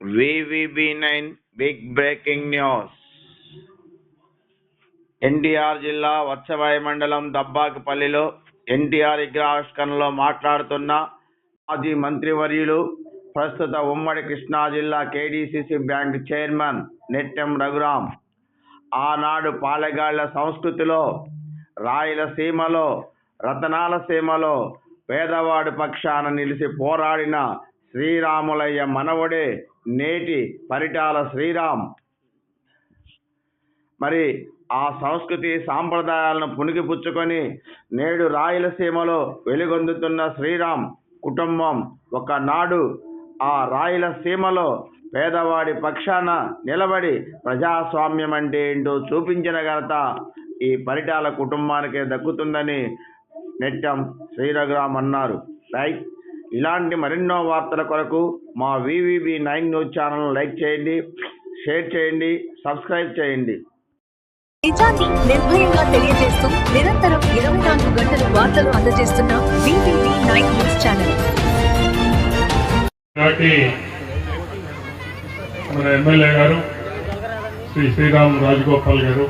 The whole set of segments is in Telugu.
VVB nine big breaking news NTR జిల్లా వత్సవాయి మండలం దబ్బాకపల్లిలో ఎన్టీఆర్ విగ్రహావిష్కరణలో మాట్లాడుతున్న మాజీ మంత్రివర్యులు ప్రస్తుత ఉమ్మడి కృష్ణా జిల్లా KDCC bank chairman Nettem Raghuram ఆనాడు పాలెగాళ్ళ సంస్కృతిలో రాయలసీమలో రతనాల సీమలో పేదవాడి పక్షాన నిలిచి పోరాడిన శ్రీరాములయ్య మనవడే నేటి పరిటాల శ్రీరామ్. మరి ఆ సంస్కృతి సాంప్రదాయాలను పుణికిపుచ్చుకొని నేడు రాయలసీమలో వెలుగొందుతున్న శ్రీరామ్ కుటుంబం ఒకనాడు ఆ రాయలసీమలో పేదవాడి పక్షాన నిలబడి ప్రజాస్వామ్యం అంటే ఏంటో చూపించిన ఘనత ఈ పరిటాల కుటుంబానికే దక్కుతుందని నెట్టం శ్రీరఘురామ్ అన్నారు రైట్ ఇలాంటి మరెన్నో వార్తల కొరకు మా VVB nine news channel like చేయండి షేర్ చేయండి సబ్స్క్రైబ్ చేయండి. నిజాన్ని నిర్భయంగా తెలియజేస్తూ నిరంతరం ఇరవై నాలుగు గంటలు వార్తలు అందజేస్తున్న బీబీబీ నైన్ న్యూస్ ఛానల్. మన ఎమ్మెల్యే గారు శ్రీ శ్రీరామ్ రాజగోపాల్ గారు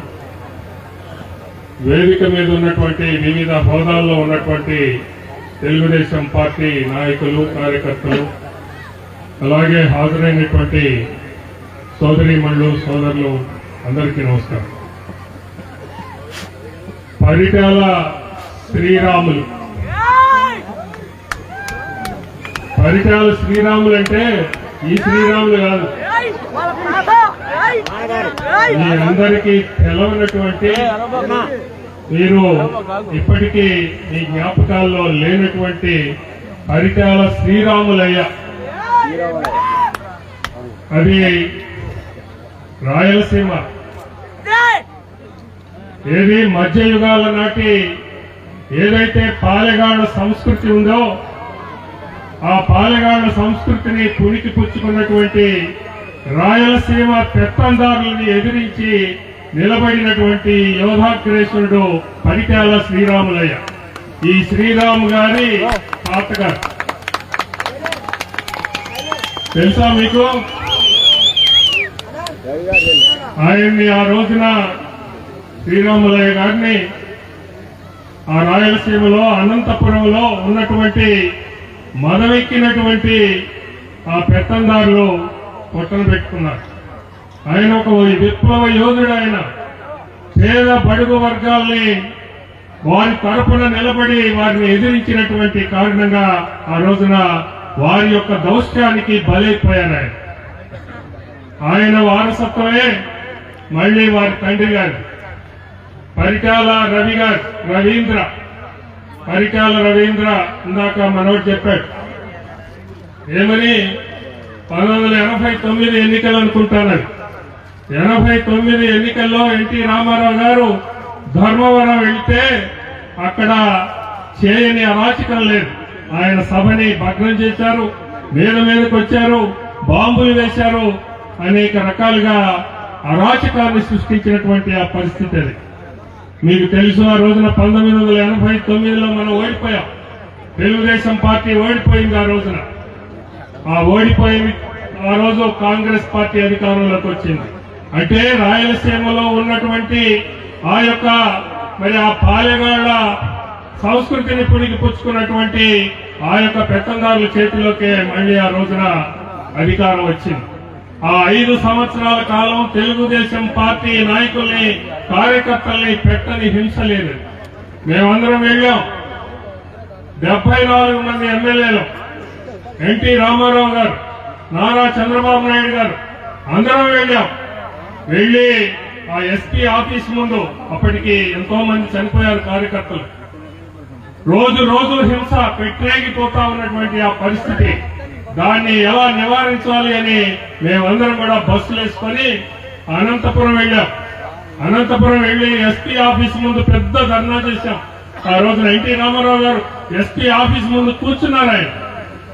వేదిక మీద ఉన్నటువంటి వివిధ హోదాల్లో ఉన్నటువంటి తెలుగుదేశం పార్టీ నాయకులు కార్యకర్తలు అలాగే హాజరైనటువంటి సోదరిమణులు సోదరులు అందరికీ నమస్కారం. పరిటాల శ్రీరాములు. పరిటాల శ్రీరాములు అంటే ఈ శ్రీరాములు కాదు. మీ అందరికీ తెలవనటువంటి మీరు ఇప్పటికీ మీ జ్ఞాపకాల్లో లేనటువంటి పరిటాల శ్రీరాములయ్య. అది రాయలసీమ. ఏది మధ్యయుగాల నాటి ఏదైతే పాలెగాడ సంస్కృతి ఉందో ఆ పాలెగాడ సంస్కృతిని పుణికి పుచ్చుకున్నటువంటి రాయలసీమ పెత్తందారులని ఎదిరించి నిలబడినటువంటి యోధాగ్రేసుడు పరిటాల శ్రీరాములయ్య. ఈ శ్రీరాము గారి తాతగారు తెలుసా మీకు? ఆయన్ని ఆ రోజున శ్రీరాములయ్య గారిని ఆ రాయలసీమలో అనంతపురంలో ఉన్నటువంటి మదవెక్కినటువంటి ఆ పెత్తందారులు కొట్టలు పెట్టుకున్నారు. ఆయన ఒక విప్లవ యోధుడు ఆయన. పేద బడుగు వర్గాల్ని వారి తరపున నిలబడి వారిని ఎదిరించినటువంటి కారణంగా ఆ రోజున వారి యొక్క దౌష్ట్యానికి బలైపోయారు ఆయన. ఆయన వారసత్వమే మళ్ళీ వారి తండ్రి గారు. పరిటాల రవి గారు రవీంద్ర. పరిటాల రవీంద్ర ఇందాక మనోడు చెప్పాడు. ఏమని? పంతొమ్మిది వందల ఎనభై తొమ్మిది ఎన్నికలు అనుకుంటానని. ఎనభై తొమ్మిది ఎన్నికల్లో ఎన్టీ రామారావు గారు ధర్మవరం వెళ్తే అక్కడ చేయని అరాచకం లేదు. ఆయన సభని భగ్నం చేశారు మీద మీదకి వచ్చారు బాంబులు వేశారు అనేక రకాలుగా అరాచకాన్ని సృష్టించినటువంటి ఆ పరిస్థితి అది. మీకు తెలుసు ఆ రోజున పంతొమ్మిది వందల ఎనభై తొమ్మిదిలో మనం ఓడిపోయాం. తెలుగుదేశం పార్టీ ఓడిపోయింది ఆ రోజున. ఆ ఓడిపోయింది ఆ రోజు కాంగ్రెస్ పార్టీ అధికారంలోకి వచ్చింది. అంటే రాయలసీమలో ఉన్నటువంటి ఆ యొక్క మరి ఆ పాలెగాళ్ళ సంస్కృతిని పుణికి పుచ్చుకున్నటువంటి ఆ యొక్క పెత్తందారుల చేతిలోకే మళ్ళీ ఆ రోజున అధికారం వచ్చింది. ఆ ఐదు సంవత్సరాల కాలం తెలుగుదేశం పార్టీ నాయకుల్ని కార్యకర్తల్ని పెట్టని హింస లేదు. మేమందరం వెళ్ళాం. డెబ్బై నాలుగు మంది ఎమ్మెల్యేలు. ఎన్టీ రామారావు గారు నారా చంద్రబాబు నాయుడు గారు అందరం వెళ్ళాం. వెళ్ళి ఆ ఎస్పీ ఆఫీస్ ముందు అప్పటికి ఎంతో మంది చనిపోయారు కార్యకర్తలు. రోజు రోజు హింస పెట్టేగిపోతా ఉన్నటువంటి ఆ పరిస్థితి. దాన్ని ఎలా నివారించాలి అని మేమందరం కూడా బస్సులు వేసుకొని అనంతపురం వెళ్ళాం. అనంతపురం వెళ్ళి ఎస్పీ ఆఫీస్ ముందు పెద్ద ధర్నా చేశాం. ఆ రోజున ఎన్టీ రామారావు గారు ఎస్పీ ఆఫీస్ ముందు కూర్చున్నారు ఆయన.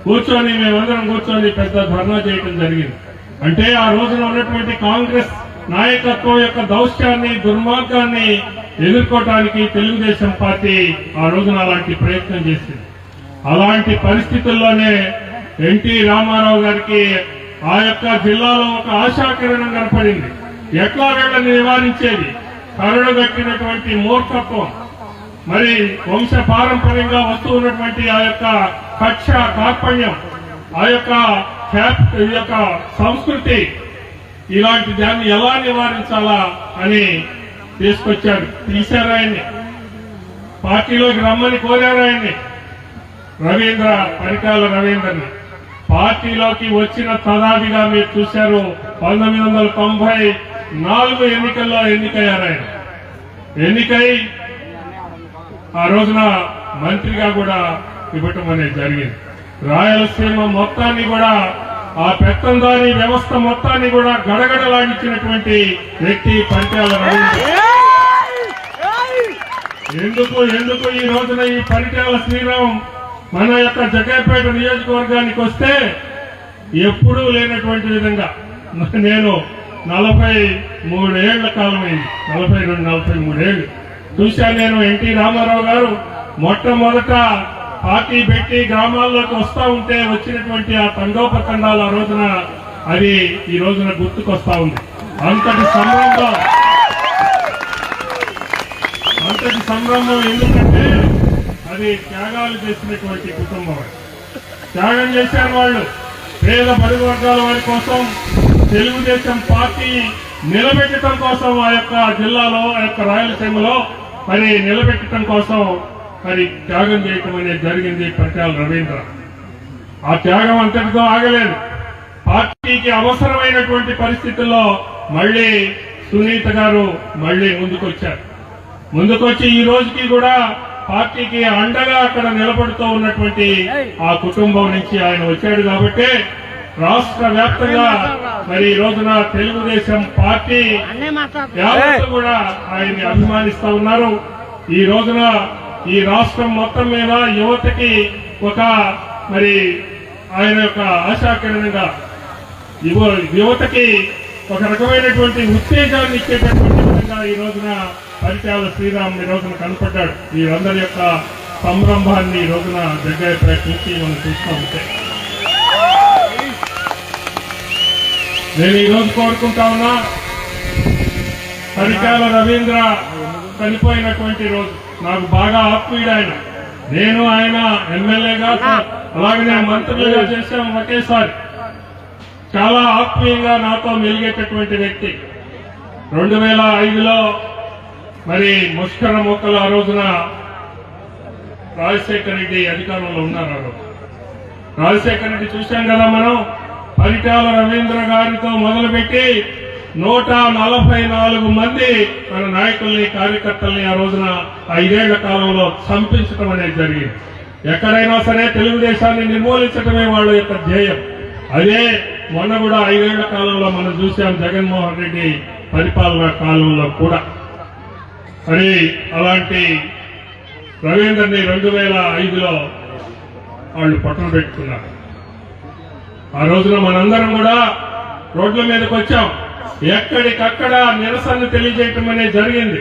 కూర్చొని మేమందరం కూర్చొని పెద్ద ధర్నా చేయడం జరిగింది. అంటే ఆ రోజున ఉన్నటువంటి కాంగ్రెస్ నాయకత్వం యొక్క దౌత్యాన్ని దుర్మార్గాన్ని ఎదుర్కోవటానికి తెలుగుదేశం పార్టీ ఆ రోజున అలాంటి ప్రయత్నం చేసింది. అలాంటి పరిస్థితుల్లోనే ఎన్టీ రామారావు గారికి ఆ యొక్క జిల్లాలో ఒక ఆశాకిరణం కనపడింది. ఎట్లా వీళ్ళని నివారించేది. కరుడు కట్టినటువంటి మూర్ఖత్వం. మరి వంశ పారంపర్యంగా వస్తూ ఉన్నటువంటి ఆ యొక్క కక్ష కార్పణ్యం ఆ యొక్క ఈ యొక్క సంస్కృతి ఇలాంటి దాన్ని ఎలా నివారించాలా అని తీసుకొచ్చారు తీశారు ఆయన్ని. పార్టీలోకి రమ్మని కోరారు ఆయన్ని. రవీంద్ర పరికాల రవీంద్రని. పార్టీలోకి వచ్చిన తదాదిగా మీరు చూశారు పంతొమ్మిది వందల తొంభై నాలుగు ఎన్నికల్లో ఎన్నికయ్యారు ఆయన. ఎన్నికై ఆ రోజున మంత్రిగా కూడా ఇవ్వటం అనేది జరిగింది. రాయలసీమ మొత్తాన్ని కూడా ఆ పెత్తందారి వ్యవస్థ మొత్తాన్ని కూడా గడగడలాడించినటువంటి వ్యక్తి పరిటాల ఎందుకు ఎందుకు ఈ రోజున ఈ పరిటాల శ్రీరామ్ మన యొక్క జగేపేట నియోజకవర్గానికి వస్తే ఎప్పుడూ లేనటువంటి విధంగా నేను నలభై మూడేళ్ళ కాలమైంది. నలభై రెండు నలభై మూడేళ్ళు చూశాను నేను ఎన్టీ రామారావు గారు మొట్టమొదట పార్టీ పెట్టి గ్రామాల్లోకి వస్తా ఉంటే వచ్చినటువంటి ఆ తండోపతండాలు ఆ రోజున అవి ఈ రోజున గుర్తుకొస్తా ఉంది. అంతటి సంబంధం అంతటి సంభ్రమం ఎందుకంటే అది త్యాగాలు చేసినటువంటి కుటుంబం త్యాగం చేశారు వాళ్ళు. పేద బడుగు వర్గాల వారి కోసం తెలుగుదేశం పార్టీ నిలబెట్టడం కోసం ఆ యొక్క జిల్లాలో ఆ యొక్క రాయలసీమలో మరి నిలబెట్టడం కోసం మరి త్యాగం చేయటం అనేది జరిగింది పరిటాల రవీంద్ర. ఆ త్యాగం అంతటితో ఆగలేదు. పార్టీకి అవసరమైనటువంటి పరిస్థితుల్లో మళ్ళీ సునీత గారు మళ్ళీ ముందుకొచ్చారు. ముందుకొచ్చి ఈ రోజుకి కూడా పార్టీకి అండగా అక్కడ నిలబడుతూ ఉన్నటువంటి ఆ కుటుంబం నుంచి ఆయన వచ్చాడు కాబట్టి రాష్ట్ర వ్యాప్తంగా మరి ఈ రోజున తెలుగుదేశం పార్టీ కూడా ఆయన్ని అభిమానిస్తా ఉన్నారు. ఈ రోజున ఈ రాష్ట్రం మొత్తం మీద యువతకి ఒక మరి ఆయన యొక్క ఆశాకిరణంగా యువ యువతకి ఒక రకమైనటువంటి ఉత్తేజాన్ని ఇచ్చేటటువంటి విధంగా ఈ రోజున పరిచయాల శ్రీరామ్ ఈ రోజున కనపడ్డాడు. వీరందరి యొక్క సంరంభాన్ని ఈ రోజున దగ్గర ప్రయత్నించి మనం చూస్తూ ఉంటే. నేను ఈ రోజు కోరుకుంటా ఉన్నా పరిచయాల రవీంద్ర చనిపోయినటువంటి రోజు. నాకు బాగా ఆత్మీయుడు ఆయన. నేను ఆయన ఎమ్మెల్యేగా అలాగనే మంత్రులుగా చేశాం ఒకేసారి. చాలా ఆత్మీయంగా నాతో మెలిగేటటువంటి వ్యక్తి. రెండు వేల ఐదులో మరి ముష్కర మొక్కలు ఆ రోజున రాజశేఖర రెడ్డి అధికారంలో ఉన్నారు ఆ రోజు. రాజశేఖర రెడ్డి చూశాం కదా మనం. పరిటాల రవీంద్ర గారితో మొదలుపెట్టి నూట నలభై నాలుగు మంది మన నాయకుల్ని కార్యకర్తల్ని ఆ రోజున ఐదేళ్ళ కాలంలో చంపించడం అనేది జరిగింది. ఎక్కడైనా సరే తెలుగుదేశాన్ని నిర్మూలించడమే వాళ్ళ యొక్క ధ్యేయం. అదే మొన్న కూడా ఐదేళ్ళ కాలంలో మనం చూసాం జగన్మోహన్ రెడ్డి పరిపాలన కాలంలో కూడా. మరి అలాంటి రవీందర్ని రెండు వేల ఐదులో వాళ్ళు పట్టణ పెట్టుకున్నారు. ఆ రోజున మనందరం కూడా రోడ్ల మీదకి వచ్చాం. ఎక్కడికక్కడ నిరసన తెలియజేయటం అనేది జరిగింది.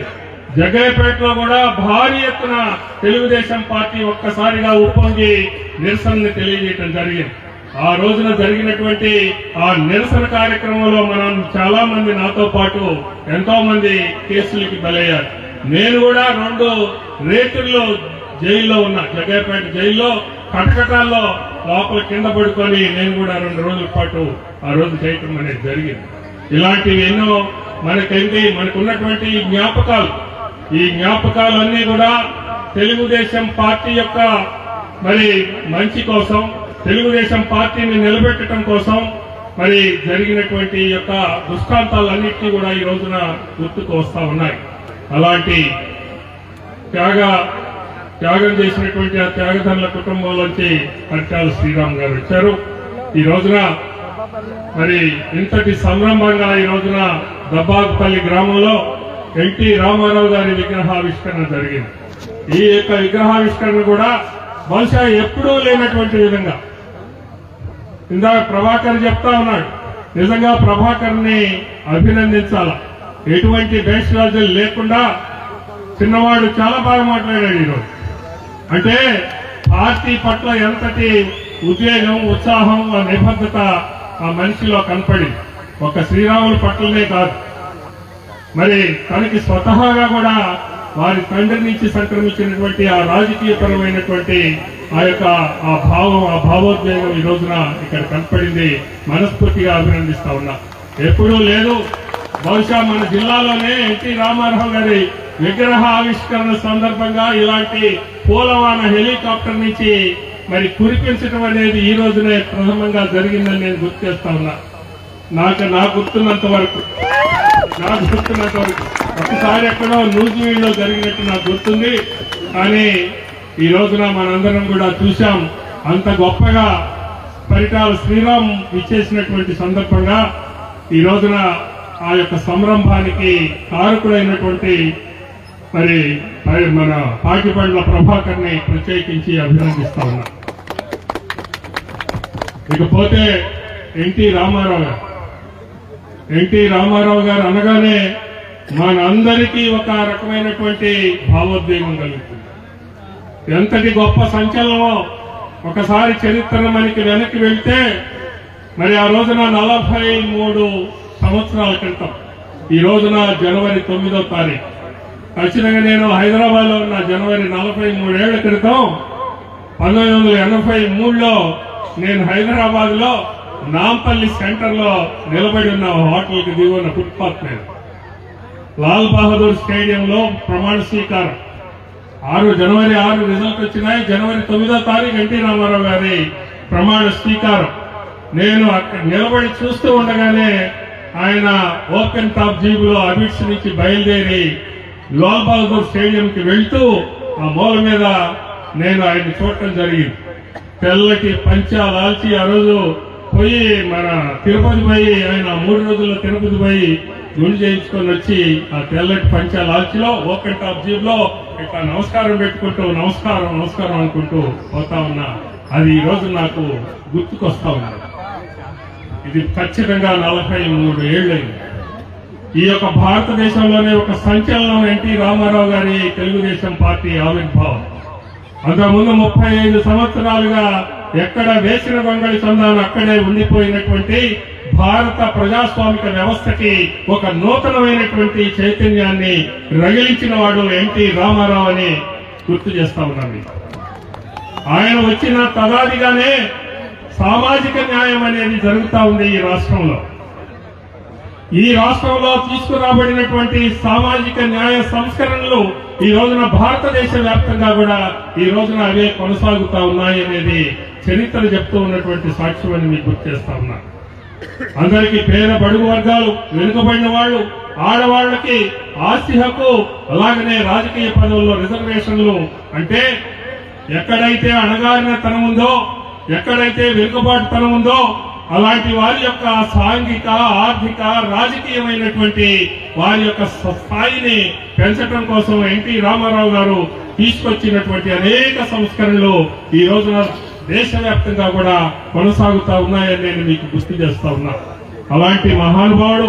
జగ్గయ్యపేటలో కూడా భారీ ఎత్తున తెలుగుదేశం పార్టీ ఒక్కసారిగా ఉప్పొంగి నిరసనని తెలియజేయటం జరిగింది. ఆ రోజున జరిగినటువంటి ఆ నిరసన కార్యక్రమంలో మనం చాలా మంది నాతో పాటు ఎంతో మంది కేసులకి బలయ్యారు. నేను కూడా రెండు రేతుల్లో జైల్లో ఉన్నా. జగ్గయ్యపేట జైల్లో కటకటాల్లో లోపల కింద పడుకొని నేను కూడా రెండు రోజుల పాటు ఆ రోజు చేయటం అనేది జరిగింది. ఇలాంటివి ఎన్నో మనకేంటి మనకున్నటువంటి ఈ జ్ఞాపకాలు. ఈ జ్ఞాపకాలన్నీ కూడా తెలుగుదేశం పార్టీ యొక్క మరి మంచి కోసం తెలుగుదేశం పార్టీని నిలబెట్టడం కోసం మరి జరిగినటువంటి యొక్క దుష్టాంతాలన్నింటినీ కూడా ఈ రోజున గుర్తుకు వస్తా ఉన్నాయి. అలాంటి త్యాగ త్యాగం చేసినటువంటి ఆ త్యాగధనుల కుటుంబంలోంచి పరిచాల శ్రీరామ్ గారు వచ్చారు. ఈ రోజున మరి ఇంతటి సంరంభంగా ఈ రోజున దబ్బాకుపల్లి గ్రామంలో ఎన్టీ రామారావు గారి విగ్రహావిష్కరణ జరిగింది. ఈ యొక్క విగ్రహావిష్కరణ కూడా బహుశా ఎప్పుడూ లేనటువంటి విధంగా. ఇందాక ప్రభాకర్ చెప్తా ఉన్నాడు నిజంగా ప్రభాకర్ని అభినందించాల? ఎటువంటి భేషరాజులు లేకుండా చిన్నవాడు చాలా బాగా మాట్లాడాడు ఈరోజు అంటే పార్టీ పట్ల ఎంతటి ఉద్వేగం ఉత్సాహం ఆ నిబద్ధత ఆ మనిషిలో కనపడింది ఒక శ్రీరాముల పట్లనే కాదు. మరి తనకి స్వతహాగా కూడా వారి తండ్రి నుంచి సంక్రమించినటువంటి ఆ రాజకీయపరమైనటువంటి ఆ యొక్క ఆ భావం ఆ భావోద్వేగం ఈ రోజున ఇక్కడ కనపడింది. మనస్ఫూర్తిగా అభినందిస్తా ఉన్నా. ఎప్పుడూ లేదు. బహుశా మన జిల్లాలోనే ఎన్టీ రామారావు గారి విగ్రహ ఆవిష్కరణ సందర్భంగా ఇలాంటి పూలవాన హెలికాప్టర్ నుంచి మరి కురిపించడం అనేది ఈ రోజునే ప్రథమంగా జరిగిందని నేను గుర్తు చేస్తా ఉన్నా. నాకు నా గుర్తున్నంత వరకు. నాకు గుర్తున్నంత వరకు. ఒకసారి ఎక్కడో నూజివీడులో జరిగినట్టు నాకు గుర్తుంది. కానీ ఈ రోజున మనందరం కూడా చూశాం. అంత గొప్పగా పరిటాల శ్రీరామ్ ఇచ్చేసినటువంటి సందర్భంగా ఈ రోజున ఆ యొక్క సంరంభానికి కారకుడైనటువంటి మరి మరి మన పాకిపండ్ల ప్రభాకర్ని ప్రత్యేకించి అభినందిస్తా ఉన్నా. ఇకపోతే ఎన్టీ రామారావు గారు. ఎన్టీ రామారావు గారు అనగానే మనందరికీ ఒక రకమైనటువంటి భావోద్వేగం కలుగుతుంది. ఎంతటి గొప్ప సంచలనమో ఒకసారి చరిత్ర మనకి వెనక్కి వెళ్తే మరి ఆ రోజున నలభై మూడు సంవత్సరాల క్రితం ఈ రోజున జనవరి తొమ్మిదో తారీఖు. ఖచ్చితంగా నేను హైదరాబాద్లో ఉన్న జనవరి నలభై మూడేళ్ళ క్రితం పంతొమ్మిది వందల ఎనభై మూడులో నేను హైదరాబాద్లో నాంపల్లి సెంటర్లో నిలబడి ఉన్న హోటల్కి దిగున్న ఫుట్పాత్ మీద. లాల్ బహదూర్ స్టేడియంలో ప్రమాణ స్వీకారం. ఆరు జనవరి ఆరు రిజల్ట్ వచ్చినాయి. జనవరి తొమ్మిదో తారీఖు ఎన్టీ రామారావు గారి ప్రమాణ స్వీకారం. నేను అక్కడ నిలబడి చూస్తూ ఉండగానే ఆయన ఓపెన్ టాప్ జీబులో అబిడ్స్ నుంచి బయలుదేరి లాల్ బహదూర్ స్టేడియం కి వెళ్తూ ఆ మూల మీద నేను ఆయన చూడటం జరిగింది. తెల్లటి పంచా లాల్చి ఆ రోజు పోయి మన తిరుపతి పోయి ఆయన మూడు రోజుల్లో తిరుపతి పోయి గుండు చేయించుకొని వచ్చి ఆ తెల్లటి పంచా లాల్చిలో ఓపెన్ టాప్ జీప్లో ఇట్లా నమస్కారం పెట్టుకుంటూ నమస్కారం నమస్కారం అనుకుంటూ పోతా ఉన్నా. అది ఈ రోజు నాకు గుర్తుకొస్తా ఉంది ఇది ఖచ్చితంగా నలభై మూడు ఏళ్ళైంది ఈ యొక్క భారతదేశంలోనే ఒక సంచలనం ఎన్టీ రామారావు గారి తెలుగుదేశం పార్టీ ఆవిర్భావం. అంతకుముందు ముప్పై ఐదు సంవత్సరాలుగా ఎక్కడ వేసిన గొంగళి సంధానం అక్కడే ఉండిపోయినటువంటి భారత ప్రజాస్వామిక వ్యవస్థకి ఒక నూతనమైనటువంటి చైతన్యాన్ని రగిలించిన వాడు ఎన్టీ రామారావు అని గుర్తు చేస్తా ఉన్నాను ఆయన వచ్చిన తదాదిగానే సామాజిక న్యాయం అనేది జరుగుతూ ఉంది ఈ రాష్ట్రంలో. ఈ రాష్ట్రంలో తీసుకురాబడినటువంటి సామాజిక న్యాయ సంస్కరణలు ఈ రోజున భారతదేశ వ్యాప్తంగా కూడా ఈ రోజున అవే కొనసాగుతా ఉన్నాయి అనేది చరిత్ర చెప్తూ ఉన్నటువంటి సాక్ష్యం అని మీకు గుర్తు చేస్తా ఉన్నా. అందరికీ పేద బడుగు వర్గాలు వెనుకబడిన వాళ్ళు ఆడవాళ్ళకి ఆస్తి హక్కు అలాగనే రాజకీయ పదవుల్లో రిజర్వేషన్లు అంటే ఎక్కడైతే అణగారిన తనం ఉందో ఎక్కడైతే వెనుకబాటుతనం ఉందో అలాంటి వారి యొక్క సాంఘిక ఆర్థిక రాజకీయమైనటువంటి వారి యొక్క స్థాయిని పెంచడం కోసం ఎన్టీ రామారావు గారు తీసుకొచ్చినటువంటి అనేక సంస్కరణలు ఈ రోజున దేశవ్యాప్తంగా కూడా కొనసాగుతా ఉన్నాయని నేను మీకు గుర్తు చేస్తా ఉన్నా. అలాంటి మహానుభావుడు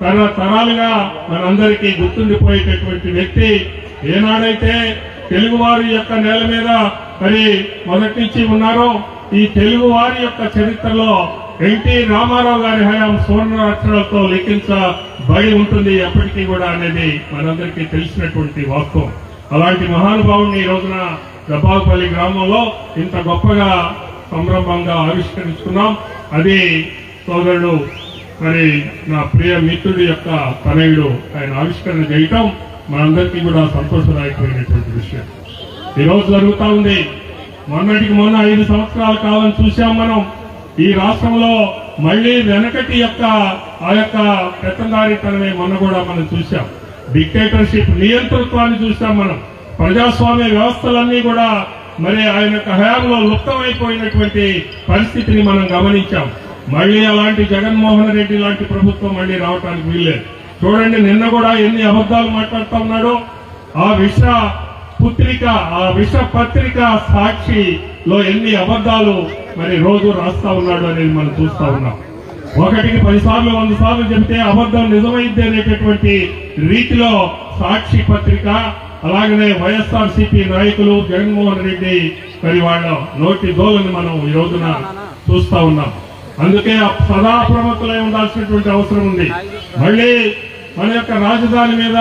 తన తరాలుగా మనందరికీ గుర్తుండిపోయేటటువంటి వ్యక్తి ఏనాడైతే తెలుగువారి యొక్క నేల మీద మరి మొదటి నుంచి ఉన్నారో ఈ తెలుగు వారి యొక్క చరిత్రలో ఎన్టీ రామారావు గారి హయాం సువర్ణ అక్షరాలతో లిఖించబడి ఉంటుంది ఎప్పటికీ కూడా అనేది మనందరికీ తెలిసినటువంటి వాస్తవం అలాంటి మహానుభావుని ఈ రోజున దబ్బాపల్లి గ్రామంలో ఇంత గొప్పగా సంరంభంగా ఆవిష్కరించుకున్నాం. అది సోదరుడు మరి నా ప్రియ మిత్రుడి యొక్క తనయుడు ఆయన ఆవిష్కరణ చేయటం మనందరికీ కూడా సంతోషదాయకమైనటువంటి విషయం. ఈరోజు రోజు ఉంది మొన్నటికి మొన్న ఐదు సంవత్సరాల కాలం చూశాం మనం. ఈ రాష్ట్రంలో మళ్ళీ వెనకటి యొక్క ఆ యొక్క పెత్తందారితనమే మొన్న కూడా మనం చూశాం. డిక్టేటర్షిప్ నియంతృత్వాన్ని చూశాం మనం. ప్రజాస్వామ్య వ్యవస్థలన్నీ కూడా మరి ఆయన యొక్క హయాంలో లుప్తమైపోయినటువంటి పరిస్థితిని మనం గమనించాం. మళ్ళీ అలాంటి జగన్మోహన్ రెడ్డి లాంటి ప్రభుత్వం మళ్ళీ రావడానికి వీల్లేదు. చూడండి నిన్న కూడా ఎన్ని అబద్ధాలు మాట్లాడుతూ ఉన్నాడో. ఆ విష పుత్రిక ఆ విష పత్రిక సాక్షిలో ఎన్ని అబద్ధాలు మరి రోజు రాస్తా ఉన్నాడు అనేది మనం చూస్తా ఉన్నాం. ఒకటికి పదిసార్లు వంద సార్లు చెబితే అబద్ధం నిజమైంది అనేటటువంటి రీతిలో సాక్షి పత్రిక అలాగనే వైఎస్ఆర్ సిపి నాయకులు జగన్మోహన్ రెడ్డి మరి వాళ్ళ నోటి దోలని మనం ఈ రోజున చూస్తా ఉన్నాం. అందుకే సదా అప్రమత్తులై ఉండాల్సినటువంటి అవసరం ఉంది. మళ్ళీ మన యొక్క రాజధాని మీద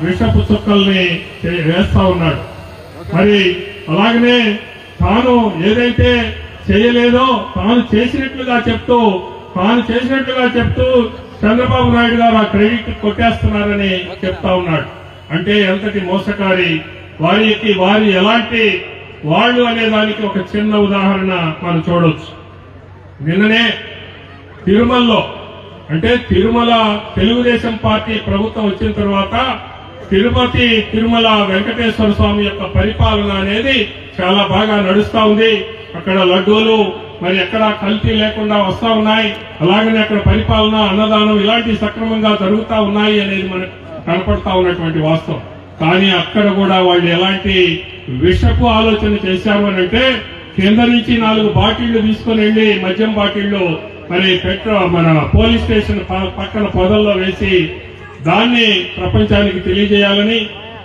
విషపు చుక్కల్ని వేస్తా ఉన్నాడు. మరి అలాగనే తాను ఏదైతే చేయలేదో తాను చేసినట్లుగా చెప్తూ తాను చేసినట్లుగా చెప్తూ చంద్రబాబు నాయుడు గారు ఆ క్రెడిట్ కొట్టేస్తున్నారని చెప్తా ఉన్నాడు. అంటే ఎంతటి మోసకారి వారికి వారి ఎలాంటి వాళ్ళు అనే దానికి ఒక చిన్న ఉదాహరణ మనం చూడొచ్చు. నిన్ననే తిరుమలలో అంటే తిరుమల తెలుగుదేశం పార్టీ ప్రభుత్వం వచ్చిన తర్వాత తిరుపతి తిరుమల వెంకటేశ్వర స్వామి యొక్క పరిపాలన అనేది చాలా బాగా నడుస్తా ఉంది. అక్కడ లడ్డూలు మరి ఎక్కడ కల్తీ లేకుండా వస్తా ఉన్నాయి. అలాగనే అక్కడ పరిపాలన అన్నదానం ఇలాంటి సక్రమంగా జరుగుతూ ఉన్నాయి అనేది మనకు కనపడతా ఉన్నటువంటి వాస్తవం. కానీ అక్కడ కూడా వాళ్ళు ఎలాంటి విషపు ఆలోచన చేశారు అని అంటే కింద నుంచి నాలుగు బాటిళ్ళు తీసుకొని వెళ్ళి మద్యం బాటిళ్ళు మరి పెట్రో మన పోలీస్ స్టేషన్ ప- పక్కన పొదల్లో వేసి దాన్ని ప్రపంచానికి తెలియజేయాలని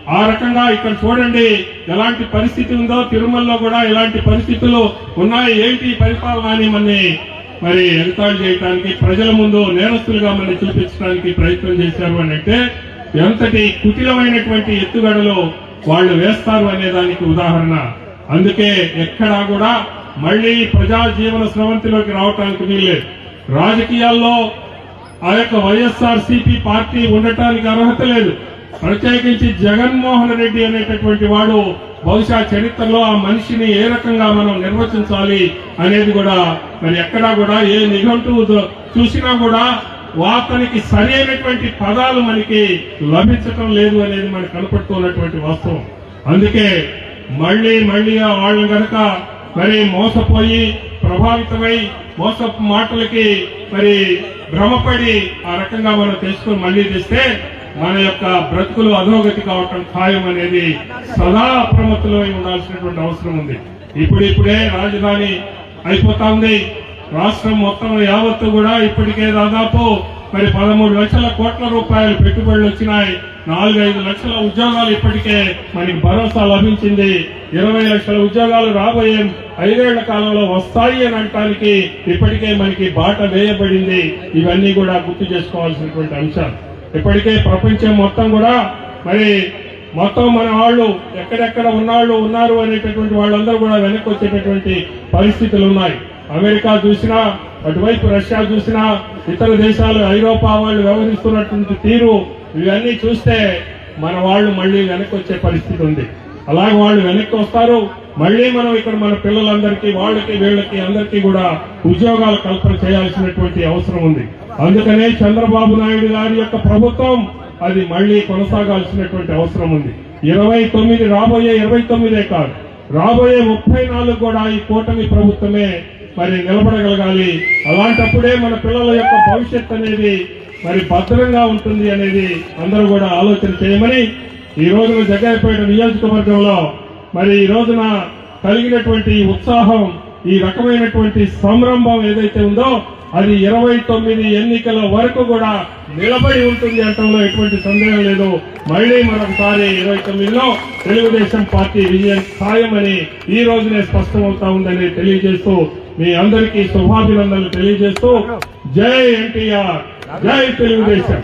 ఆ రకంగా ఇక్కడ చూడండి ఎలాంటి పరిస్థితి ఉందో తిరుమలలో కూడా ఇలాంటి పరిస్థితులు ఉన్నాయి. ఏంటి పరిపాలన అని మనని మరి ఎగతాళి చేయడానికి ప్రజల ముందు నేరస్తులుగా మనం చూపించడానికి ప్రయత్నం చేశారు అని అంటే ఎంతటి కుటిలమైనటువంటి ఎత్తుగడలు వాళ్ళు వేస్తారు అనే దానికి ఉదాహరణ. అందుకే ఎక్కడా కూడా మళ్ళీ ప్రజా జీవన స్రవంతిలోకి రావటానికి వీల్లేదు. రాజకీయాల్లో ఆ యొక్క వైఎస్ఆర్ సిపి పార్టీ ఉండటానికి అర్హత లేదు. ప్రత్యేకించి జగన్మోహన్ రెడ్డి అనేటటువంటి వాడు బహుశా చరిత్రలో ఆ మనిషిని ఏ రకంగా మనం నిర్వచించాలి అనేది కూడా మరి ఎక్కడా కూడా ఏ నిఘంటువు చూసినా కూడా వాతనికి సరైనటువంటి పదాలు మనకి లభించటం లేదు అనేది మనకు కనపడుతున్నటువంటి వాస్తవం. అందుకే మళ్ళీ మళ్ళీ వాళ్ళని వాళ్ళు మరి మోసపోయి ప్రభావితమై మోసపు మాటలకి మరి భ్రమపడి ఆ రకంగా మనం తెలుసుకుని మళ్ళీ తెస్తే మన యొక్క బ్రతుకులు అధోగతి కావటం ఖాయం అనేది సదా అప్రమత్తలో ఉండాల్సినటువంటి అవసరం ఉంది. ఇప్పుడు ఇప్పుడే రాజధాని అయిపోతా ఉంది. రాష్ట్రం మొత్తం యావత్తు కూడా ఇప్పటికే దాదాపు మరి పదమూడు లక్షల కోట్ల రూపాయలు పెట్టుబడులు వచ్చినాయి. నాలుగైదు లక్షల ఉద్యోగాలు ఇప్పటికే మనకి భరోసా లభించింది. ఇరవై లక్షల ఉద్యోగాలు రాబోయే ఐదేళ్ళ కాలంలో వస్తాయి అని అనటానికి ఇప్పటికే మనకి బాట వేయబడింది. ఇవన్నీ కూడా గుర్తు చేసుకోవాల్సినటువంటి అంశాలు. ఇప్పటికే ప్రపంచం మొత్తం కూడా మరి మొత్తం మన వాళ్ళు ఎక్కడెక్కడ ఉన్నాళ్ళు ఉన్నారు అనేటటువంటి వాళ్ళందరూ కూడా వెనక్కి వచ్చేటటువంటి పరిస్థితులు ఉన్నాయి. అమెరికా చూసినా అటువైపు రష్యా చూసినా ఇతర దేశాలు ఐరోపా వాళ్ళు వ్యవహరిస్తున్నటువంటి తీరు ఇవన్నీ చూస్తే మన వాళ్ళు మళ్ళీ వెనక్కి వచ్చే పరిస్థితి ఉంది. అలాగే వాళ్ళు వెనక్కి వస్తారు. మళ్ళీ మనం ఇక్కడ మన పిల్లలందరికీ వాళ్ళకి వీళ్ళకి అందరికీ కూడా ఉద్యోగాలు కల్పన చేయాల్సినటువంటి అవసరం ఉంది. అందుకనే చంద్రబాబు నాయుడు గారి యొక్క ప్రభుత్వం అది మళ్ళీ కొనసాగాల్సినటువంటి అవసరం ఉంది. ఇరవై తొమ్మిది రాబోయే ఇరవై తొమ్మిదే కాదు. రాబోయే ముప్పై నాలుగు కూడా ఈ కూటమి ప్రభుత్వమే మరి నిలబడగలగాలి. అలాంటప్పుడే మన పిల్లల యొక్క భవిష్యత్ అనేది మరి భద్రంగా ఉంటుంది అనేది అందరూ కూడా ఆలోచన చేయమని ఈ రోజున జగ్గైపేట నియోజకవర్గంలో మరి ఈ రోజున కలిగినటువంటి ఉత్సాహం ఈ రకమైనటువంటి సంరంభం ఏదైతే ఉందో అది ఇరవై తొమ్మిది ఎన్నికల వరకు కూడా నిలబడి ఉంటుంది అంటంలో ఎటువంటి సందేహం లేదు. మళ్ళీ మరొకసారి ఇరవై తొమ్మిదిలో తెలుగుదేశం పార్టీ విజయం ఖాయమని ఈ రోజునే స్పష్టమవుతా ఉందని తెలియజేస్తూ మీ అందరికీ శుభాభినందనలు తెలియజేస్తూ జై ఎన్టీఆర్ జై తెలుగుదేశం.